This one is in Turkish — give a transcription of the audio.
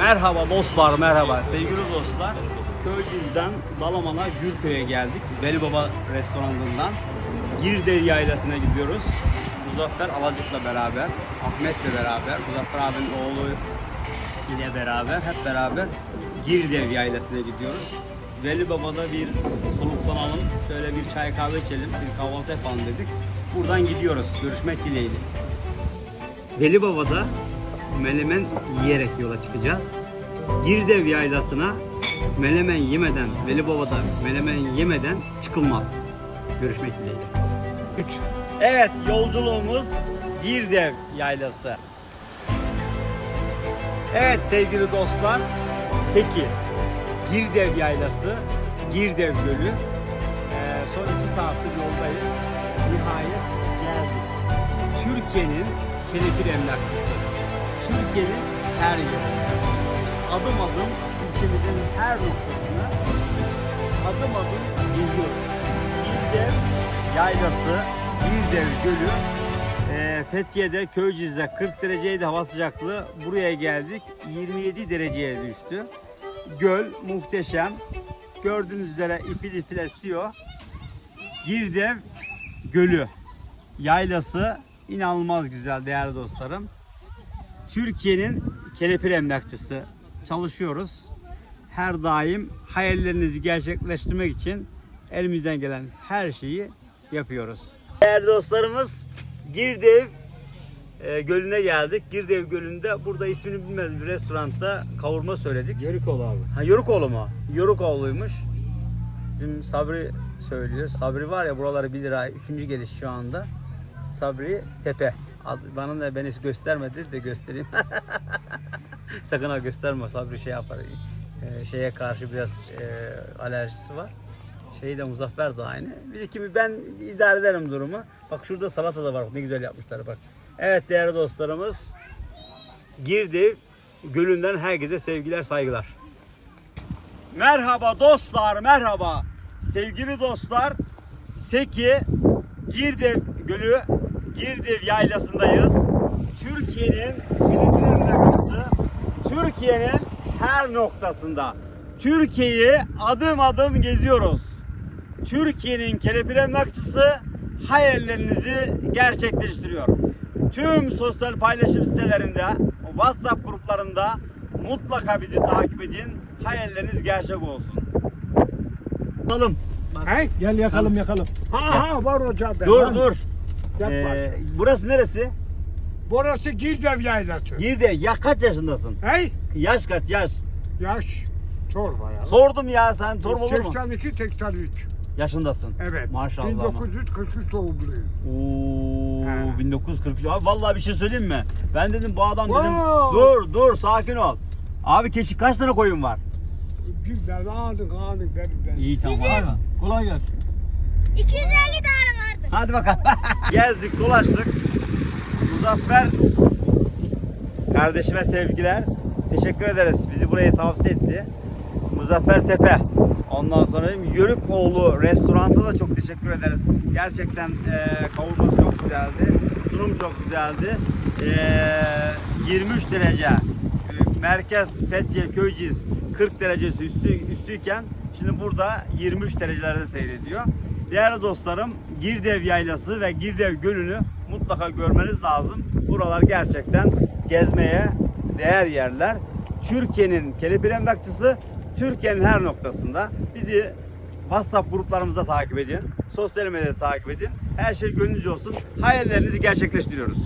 Merhaba dostlar, merhaba. Sevgili dostlar, Köyceğiz'den Dalaman'a Gürköy'e geldik. Veli Baba restoranından. Girder Yaylası'na gidiyoruz. Muzaffer Alacık'la beraber, Ahmet'le beraber, Muzaffer abinin oğlu ile beraber, hep beraber Girdev Yaylası'na gidiyoruz. Veli Baba'da bir soluklanalım, şöyle bir çay kahve içelim, bir kahvaltı yapalım dedik. Buradan gidiyoruz, görüşmek dileğiyle. Veli Baba'da melemen yiyerek yola çıkacağız. Girdev yaylasına melemen yemeden, Veli Baba'da melemen yemeden çıkılmaz. Görüşmek dileğiyle. Evet, yolculuğumuz Girdev yaylası. Evet sevgili dostlar, Seki, Girdev yaylası, Girdev gölü. Ee, son iki saatlik yoldayız. Nihayet geldik. Türkiye'nin kelepir emlakçısı. Türkiye'nin her yerinde. Adım adım ülkemizin her noktasına adım adım geziyoruz. Girdev yaylası, Girdev gölü, ee, Fethiye'de, Köyceğiz'de 40 dereceydi hava sıcaklığı. Buraya geldik 27 dereceye düştü. Göl muhteşem. Gördüğünüz üzere ifil ifil esiyor. Girdev Gölü yaylası inanılmaz güzel değerli dostlarım. Türkiye'nin kelepir emlakçısı çalışıyoruz. Her daim hayallerinizi gerçekleştirmek için elimizden gelen her şeyi yapıyoruz. Değerli dostlarımız Girdev e, Gölü'ne geldik. Girdev Gölü'nde burada ismini bilmediğim bir restoranda kavurma söyledik. Yörükoğlu abi. Ha Yorukoğlu mu? Yorukoğlu'ymuş. Bizim Sabri söylüyor. Sabri var ya buraları bilir ha. Üçüncü geliş şu anda. Sabri Tepe. Bana da beni göstermedi de göstereyim. Sakın ha gösterme. Sabri şey yapar. Ee, şeye karşı biraz e, alerjisi var. Şeyi de Muzaffer de aynı. Bir kimi ben idare ederim durumu. Bak şurada salata da var. Ne güzel yapmışlar bak. Evet değerli dostlarımız. Girdi Gölü'nden herkese sevgiler saygılar. Merhaba dostlar, merhaba. Sevgili dostlar, Seki Girdev Gölü, Girdev Yaylası'ndayız. Türkiye'nin Filipin emlakçısı, Türkiye'nin her noktasında. Türkiye'yi adım adım geziyoruz. Türkiye'nin kelepir emlakçısı hayallerinizi gerçekleştiriyor. Tüm sosyal paylaşım sitelerinde, WhatsApp gruplarında mutlaka bizi takip edin. Hayalleriniz gerçek olsun. Bakalım. Gel yakalım yakalım. Ha ha var o cadde. Dur Lan, dur. Ee, burası neresi? Burası Girdev yaylası. Girde. Ya kaç yaşındasın? Hey? Yaş kaç yaş? Yaş. Sorma ya. Sordum ya sen sorma olur mu? 82 83. Yaşındasın. Evet. Maşallah. 1943 doğumluyum. Oo, Ha. 1943. Abi vallahi bir şey söyleyeyim mi? Ben dedim bu adam dedim. Wow. Dur dur sakin ol. Abi keçi kaç tane koyun var? Bir aldık aldık dedim ben. İyi tamam. Abi. Kolay gelsin. 250 tane. Hadi bakalım. Gezdik dolaştık. Muzaffer kardeşime sevgiler. Teşekkür ederiz. Bizi buraya tavsiye etti. Muzaffer Tepe. Ondan sonra Yörükoğlu restoranta da çok teşekkür ederiz. Gerçekten e, kavurması çok güzeldi. Sunum çok güzeldi. E, 23 derece. E, merkez Fethiye Köyceğiz 40 derecesi üstü, üstüyken şimdi burada 23 derecelerde seyrediyor. Değerli dostlarım Girdev Yaylası ve Girdev Gölü'nü mutlaka görmeniz lazım. Buralar gerçekten gezmeye değer yerler. Türkiye'nin kelepir emlakçısı Türkiye'nin her noktasında. Bizi WhatsApp gruplarımızda takip edin. Sosyal medyada takip edin. Her şey gönlünüzce olsun. Hayallerinizi gerçekleştiriyoruz.